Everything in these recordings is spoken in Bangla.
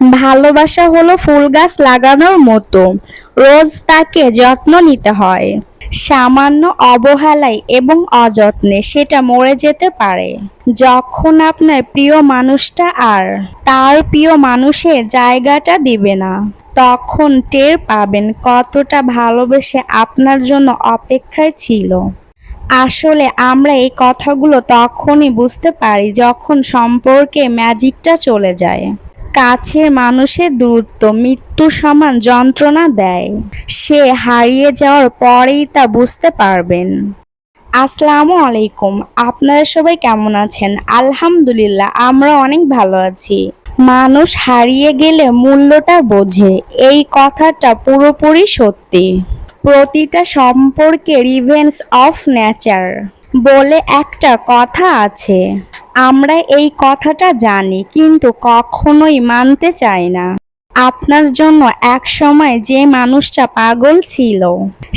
ভালোবাসা হলো ফুল গাছ লাগানোর মতো। রোজ তাকে যত্ন নিতে হয়। সামান্য অবহেলায় এবং অযত্নে সেটা মরে যেতে পারে। যখন আপনার প্রিয় মানুষটা আর তার প্রিয় মানুষের জায়গাটা দিবে না, তখন টের পাবেন কতটা ভালোবেসে আপনার জন্য অপেক্ষায় ছিল। আসলে আমরা এই কথাগুলো তখনই বুঝতে পারি যখন সম্পর্কে ম্যাজিকটা চলে যায়। কাছের মানুষের দূরত্ব, মৃত্যু সমান যন্ত্রণা দেয়। সে হারিয়ে যাওয়ার পরেই তা বুঝতে পারবেন। আসসালামু আলাইকুম, আপনারা সবাই কেমন আছেন? আলহামদুলিল্লাহ, আমরা অনেক ভালো আছি। মানুষ হারিয়ে গেলে মূল্যটা বোঝে, এই কথাটা পুরোপুরি সত্যি। প্রতিটা সম্পর্কে রিভেন্স অফ নেচার বলে একটা কথা আছে। আমরা এই কথাটা জানি, কিন্তু কখনোই মানতে চাই না। আপনার জন্য এক সময় যে মানুষটা পাগল ছিল,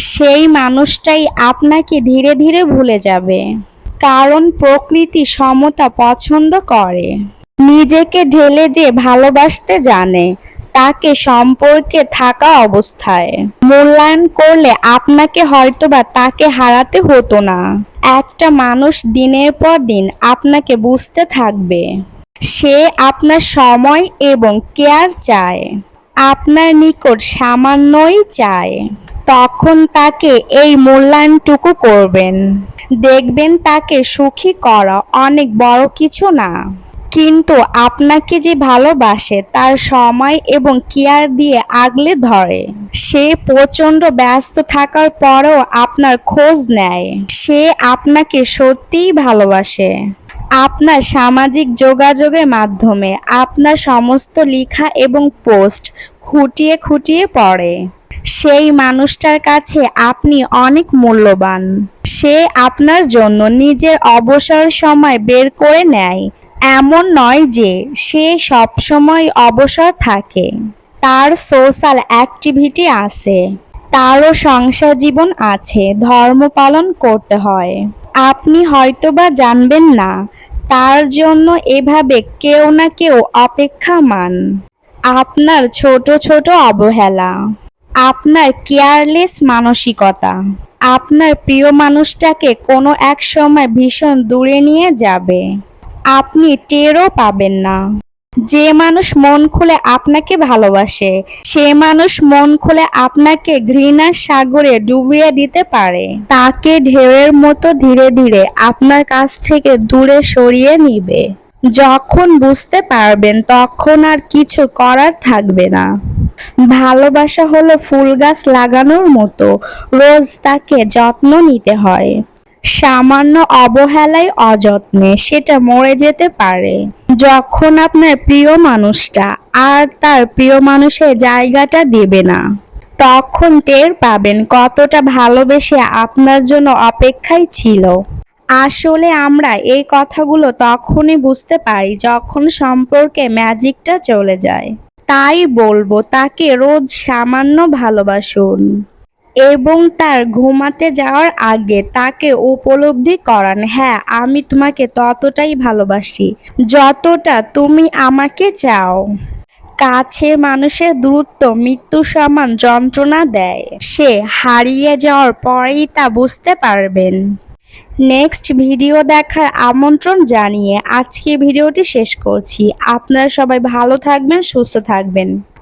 সেই মানুষটাই আপনাকে ধীরে ধীরে ভুলে যাবে। কারণ প্রকৃতি সমতা পছন্দ করে। নিজেকে ঢেলে যে ভালোবাসতে জানে তাকে সম্পর্কে থাকা অবস্থায়। মূল্যায়ন করলে আপনাকে হয়তোবা তাকে হারাতে হতো না। একটা মানুষ দিনের পর দিন আপনাকে বুঝতে থাকবে। সে আপনার সময় এবং কেয়ার চায়। আপনার নিকট সামান্যই চায়। তখন তাকে এই মূল্যায়নটুকু করবেন। দেখবেন তাকে সুখী করা অনেক বড় কিছু না। কিন্তু আপনাকে যে ভালোবাসে, তার সময় এবং কেয়ার দিয়ে আগলে ধরে। সে প্রচণ্ড ব্যস্ত থাকার পরেও আপনার খোঁজ নেয়। সে আপনাকে সত্যিই ভালোবাসে। আপনার সামাজিক যোগাযোগের মাধ্যমে আপনার সমস্ত লেখা এবং পোস্ট খুঁটিয়ে খুঁটিয়ে পড়ে। সেই মানুষটার কাছে আপনি অনেক মূল্যবান। সে আপনার জন্য নিজের অবসর সময় বের করে নেয় এমন নয় যে সে সবসময় অবসর থাকে। তার সোশ্যাল অ্যাক্টিভিটি আছে। তারও সংসার জীবন আছে। ধর্ম পালন করতে হয়। আপনি হয়তোবা জানবেন না, তার জন্য এভাবে কেউ না কেউ অপেক্ষামান। আপনার ছোট ছোট অবহেলা, আপনার কেয়ারলেস মানসিকতা, আপনার প্রিয় মানুষটাকে কোনো এক সময় ভীষণ দূরে নিয়ে যাবে। আপনি টেরও পাবেন না। যে মানুষ মন খুলে আপনাকে ভালোবাসে, সে মানুষ মন খুলে আপনাকে ঘৃণার সাগরে ডুবিয়ে দিতে পারে। তাকে ঢেউয়ের মতো ধীরে ধীরে আপনার কাছ থেকে দূরে সরিয়ে নিবে। যখন বুঝতে পারবেন, তখন আর কিছু করার থাকবে না। ভালোবাসা হলো ফুল গাছ লাগানোর মতো, রোজ তাকে যত্ন নিতে হয়। সামান্য অবহেলায় অযত্নে সেটা মরে যেতে পারে। যখন আপনার প্রিয় মানুষটা আর তার প্রিয় মানুষের জায়গাটা দেবে না, তখন টের পাবেন কতটা ভালোবেসে আপনার জন্য অপেক্ষায় ছিল। আসলে আমরা এই কথাগুলো তখনই বুঝতে পারি যখন সম্পর্কে ম্যাজিকটা চলে যায়। তাই বলব, তাকে রোজ সামান্য ভালোবাসুন। এবং তার ঘুমাতে যাওয়ার আগে তাকে উপলব্ধি করান হ্যাঁ আমি তোমাকে ততটাই ভালোবাসি যতটা তুমি আমাকে চাও। কাছের মানুষের দূরত্ব মৃত্যু সমান যন্ত্রণা দেয়। সে হারিয়ে যাওয়ার পরেই তা বুঝতে পারবেন। নেক্সট ভিডিও দেখার আমন্ত্রণ জানিয়ে আজকে ভিডিওটি শেষ করছি। আপনারা সবাই ভালো থাকবেন, সুস্থ থাকবেন।